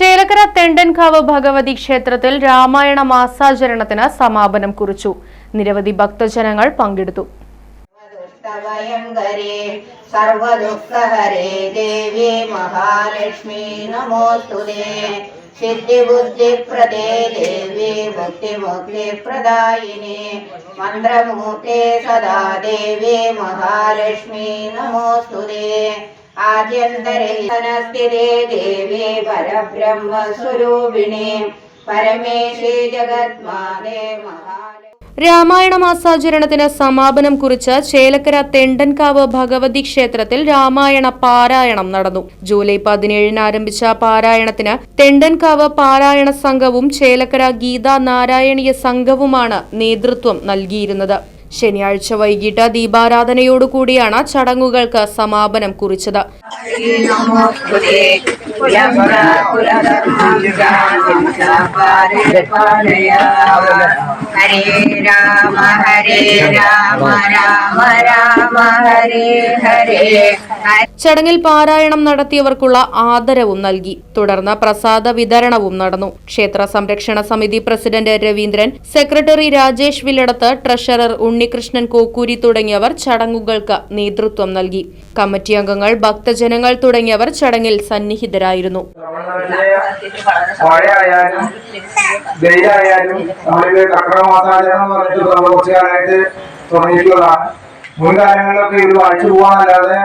Chelakkara Thendankavu Bhagavathi ക്ഷേത്രത്തിൽ രാമായണ മാസാചരണത്തിന് സമാപനം കുറിച്ചു. നിരവധി ഭക്തജനങ്ങൾ പങ്കെടുത്തു. ദേവി നമോസ്തുതേ. ദേവി സദാ ദേവി മഹാലക്ഷ്മി നമോസ്തുതേ. ആദ്യന്തരസ്ഥിതേ ദേവേ പരബ്രഹ്മസ്വരൂപിണി. പരമേശ്വരി ജഗത്മാതേ മഹാ രാമായണ മാസാചരണത്തിന് സമാപനം കുറിച്ച് ചേലക്കര തെണ്ടൻകാവ് ഭഗവതി ക്ഷേത്രത്തിൽ രാമായണ പാരായണം നടന്നു. ജൂലൈ പതിനേഴിന് ആരംഭിച്ച പാരായണത്തിന് തെണ്ടൻകാവ് പാരായണ സംഘവും ചേലക്കര ഗീതാ നാരായണീയ സംഘവുമാണ് നേതൃത്വം നൽകിയിരുന്നത്. ശനിയാഴ്ച വൈകിട്ട് ദീപാരാധനയോടുകൂടിയാണ് ചടങ്ങുകൾക്ക് സമാപനം കുറിച്ചത്. ഹരേ രാമ ഹരേ രാമ രാമ രാമ ഹരേ ഹരേ ചടങ്ങിൽ പാരായണം നടത്തിയവർക്കുള്ള ആദരവും നൽകി. തുടർന്ന് പ്രസാദ വിതരണവും നടന്നു. ക്ഷേത്ര സംരക്ഷണ സമിതി president Raveendran secretary Rajesh Villadath treasurer Unnikrishnan Kokkoori തുടങ്ങിയവർ ചടങ്ങുകൾക്ക് നേതൃത്വം നൽകി. കമ്മിറ്റി അംഗങ്ങൾ ഭക്തജനങ്ങൾ തുടങ്ങിയവർ ചടങ്ങിൽ സന്നിഹിതരായിരുന്നു തുടങ്ങിയിട്ടുള്ളതാണ്. മുൻകാലങ്ങളിലൊക്കെ ഇത് വായിച്ചു പോകാനല്ലാതെ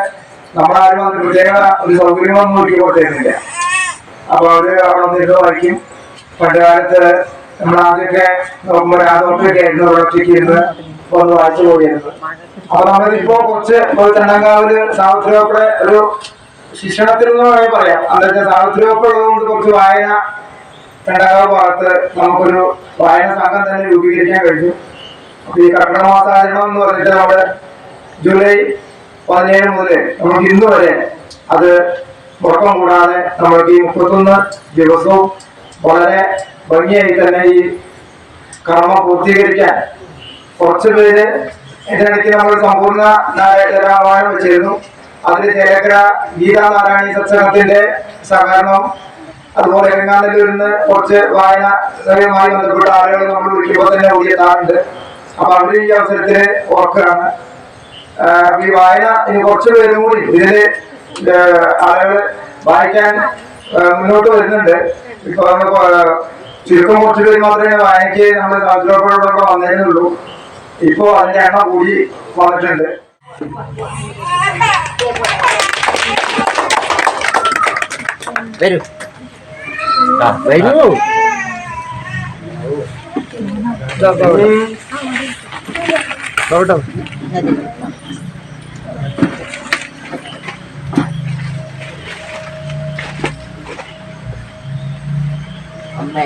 നമ്മളാരും അതിന് പ്രത്യേക ഒരു സൗകര്യമൊന്നും ഒരുക്കി കൊടുത്തിരുന്നില്ല. അപ്പൊ അവർ അവിടെ വന്നിട്ട് വായിക്കും പണ്ടുകാലത്ത് നമ്മൾ ആദ്യമൊക്കെ രാധോട്ടൊക്കെ ആയിരുന്നു ഒറ്റയ്ക്ക് ഇരുന്ന് ഒന്ന് വായിച്ചു അപ്പൊ നമ്മളിപ്പോ കുറച്ച് ഒരു തെണ്ണങ്കാവിൽ സാവിത്രിയോടെ ഒരു ശിക്ഷണത്തിൽ എന്ന് വേണമെങ്കിൽ പറയാം. അതൊക്കെ സാവിത്രിയൊക്കെ ഉള്ളതുകൊണ്ട് കുറച്ച് വായന രണ്ടാമത് ഭാഗത്ത് നമുക്കൊരു വായന സംഘം തന്നെ രൂപീകരിക്കാൻ കഴിഞ്ഞു. അപ്പൊ ഈ കർക്കിടക മാസാചരണം എന്ന് പറഞ്ഞിട്ട് നമ്മൾ ജൂലൈ പതിനേഴ് മുതൽ നമുക്ക് ഇന്ന് വരെ അത് മുടക്കം കൂടാതെ നമ്മൾക്ക് ഈ മുപ്പത്തൊന്ന് ദിവസവും വളരെ ഭംഗിയായി തന്നെ ഈ കർമ്മം പൂർത്തീകരിക്കാൻ കുറച്ച് പേര് ഇതിനിടയ്ക്ക് നമ്മൾ സമ്പൂർണ രാമായണം വെച്ചിരുന്നു. അതിൽ ചേലക്കര ഗീതാ നാരായണി സത്സംഗത്തിന്റെ സഹകരണം അതുപോലെ എങ്ങാണ്ടിൽ നിന്ന് കുറച്ച് വായനയുമായി ബന്ധപ്പെട്ട ആളുകൾ നമ്മൾ വിളിക്കുമ്പോൾ തന്നെ ഓടിയെത്താറുണ്ട് അപ്പൊ അവർ ഈ അവസരത്തിൽ ഓർക്കുകയാണ്. ഈ വായന ഇനി കുറച്ച് പേരും കൂടി ഇതിൽ ആളുകൾ വായിക്കാൻ മുന്നോട്ട് വരുന്നുണ്ട്. ഇപ്പൊ ചുരുക്കം കുറച്ച് പേര് മാത്രമേ വായനയ്ക്ക് നമ്മൾ കാസർഗോഡോടൊക്കെ വന്നേന്നുള്ളൂ ഇപ്പോ അതിന്റെ എണ്ണം കൂടി വന്നിട്ടുണ്ട്. വരൂ. ആ വരൂ. അമ്മേ